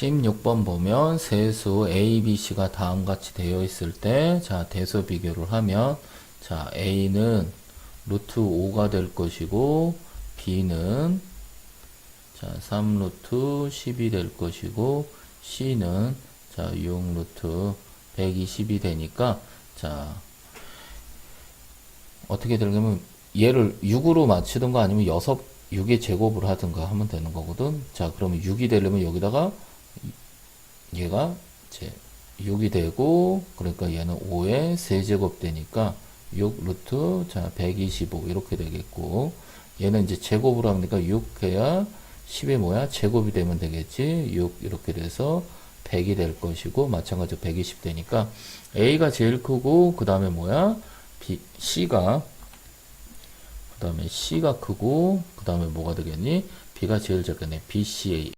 16번 보면 세수 A, B, C가 다음과 같이 되어 있을 때, 자, 대소 비교를 하면, 자, A는 루트 5가 될 것이고, B는, 자, 3 루트 10이 될 것이고, C는, 자, 6 루트 120이 되니까, 자, 어떻게 되냐면, 얘를 6으로 맞추든가 아니면 6, 6의 제곱을 하든가 하면 되는 거거든. 자, 그러면 6이 되려면 여기다가 얘가 이제 6이 되고 그러니까 얘는 5의 세제곱 되니까 6 루트 자 125 이렇게 되겠고 얘는 이제 제곱으로 하니까? 6 해야 10이 뭐야 제곱이 되면 되겠지? 6 이렇게 돼서 100이 될 것이고 마찬가지로 120 되니까 A가 제일 크고 그 다음에 뭐야? B, C가 그 다음에 C가 크고 그 다음에 뭐가 되겠니? B가 제일 작겠네. BCA